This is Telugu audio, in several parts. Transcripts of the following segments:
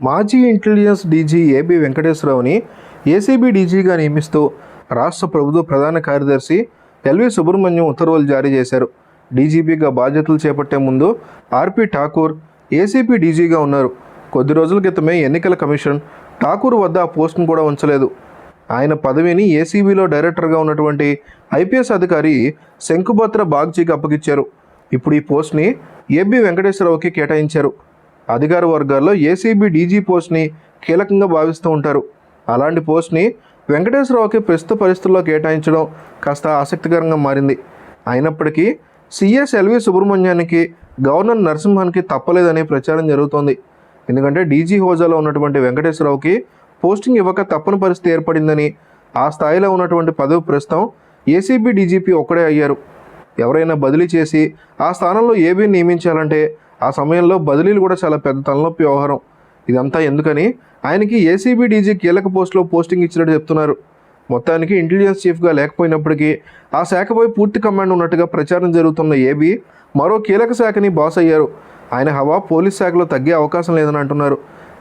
మాజీ ఇంటెలిజెన్స్ డీజీ ఏబి వెంకటేశ్వరరావుని ఏసీబీ డీజీగా నియమిస్తూ రాష్ట్ర ప్రభుత్వ ప్రధాన కార్యదర్శి ఎల్వి సుబ్రహ్మణ్యం ఉత్తర్వులు జారీ చేశారు. డీజీపీగా బాధ్యతలు చేపట్టే ముందు ఆర్పి ఠాకూర్ ఏసీపీ డీజీగా ఉన్నారు. కొద్ది రోజుల క్రితమే ఎన్నికల కమిషన్ ఠాకూర్ వద్ద ఆ పోస్టును కూడా ఉంచలేదు. ఆయన పదవిని ఏసీబీలో డైరెక్టర్గా ఉన్నటువంటి ఐపీఎస్ అధికారి శంకుభద్ర బాగ్జీకి అప్పగించారు ఇప్పుడు ఈ పోస్ట్ని ఏబి వెంకటేశ్వరరావుకి కేటాయించారు. అధికార వర్గాల్లో ఏసీబీ డీజీ పోస్ట్ని కీలకంగా భావిస్తూ ఉంటారు. అలాంటి పోస్ట్ని వెంకటేశ్వరరావుకి ప్రస్తుత పరిస్థితుల్లో కేటాయించడం కాస్త ఆసక్తికరంగా మారింది. అయినప్పటికీ సిఎస్ ఎల్వి సుబ్రహ్మణ్యానికి గవర్నర్ నరసింహానికి తప్పలేదనే ప్రచారం జరుగుతోంది. ఎందుకంటే డీజీ హోదాలో ఉన్నటువంటి వెంకటేశ్వరరావుకి పోస్టింగ్ ఇవ్వక తప్పని పరిస్థితి ఏర్పడిందని ఆ స్థాయిలో ఉన్నటువంటి పదవి ప్రస్తుతం ఏసీబీ డీజీపీ ఒక్కడే అయ్యారు. ఎవరైనా బదిలీ చేసి ఆ స్థానంలో ఏబీ నియమించాలంటే ఆ సమయంలో బదిలీలు కూడా చాలా పెద్ద తలనొప్పి వ్యవహారం. ఇదంతా ఎందుకని? ఆయనకి ఏసీబీ డీజీ కీలక పోస్టులో పోస్టింగ్ ఇచ్చినట్టు చెప్తున్నారు. మొత్తానికి ఇంటెలిజెన్స్ చీఫ్గా లేకపోయినప్పటికీ ఆ శాఖపై పూర్తి కమాండ్ ఉన్నట్టుగా ప్రచారం జరుగుతున్న ఏబీ మరో కీలక శాఖని బాస్ అయ్యారు. ఆయన హవా పోలీస్ శాఖలో తగ్గే అవకాశం లేదని అంటున్నారు.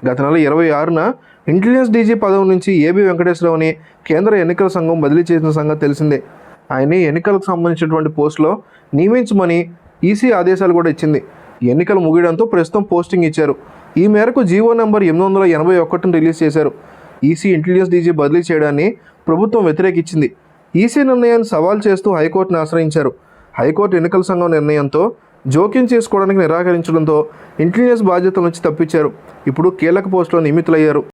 గత నెల ఇరవై ఆరున ఇంటెలిజెన్స్ డీజీ పదవి నుంచి ఏబీ వెంకటేశ్వరరావుని కేంద్ర ఎన్నికల సంఘం బదిలీ చేసిన సంగతి తెలిసిందే. ఆయన ఎన్నికలకు సంబంధించినటువంటి పోస్టులో నియమించమని ఈసీ ఆదేశాలు కూడా ఇచ్చింది. ఎన్నికలు ముగియడంతో ప్రస్తుతం పోస్టింగ్ ఇచ్చారు. ఈ మేరకు జీవో నెంబర్ ఎనిమిది వందల ఎనభై ఒకటిని రిలీజ్ చేశారు. ఈసీ ఇంటెలిజెన్స్ డీజీ బదిలీ చేయడాన్ని ప్రభుత్వం వ్యతిరేకించింది. ఈసీ నిర్ణయాన్ని సవాల్ చేస్తూ హైకోర్టును ఆశ్రయించారు. హైకోర్టు ఎన్నికల సంఘం నిర్ణయంతో జోక్యం చేసుకోవడానికి నిరాకరించడంతో ఇంటెలిజెన్స్ బాధ్యతల నుంచి తప్పించారు. ఇప్పుడు కీలక పోస్టులో నియమితులయ్యారు.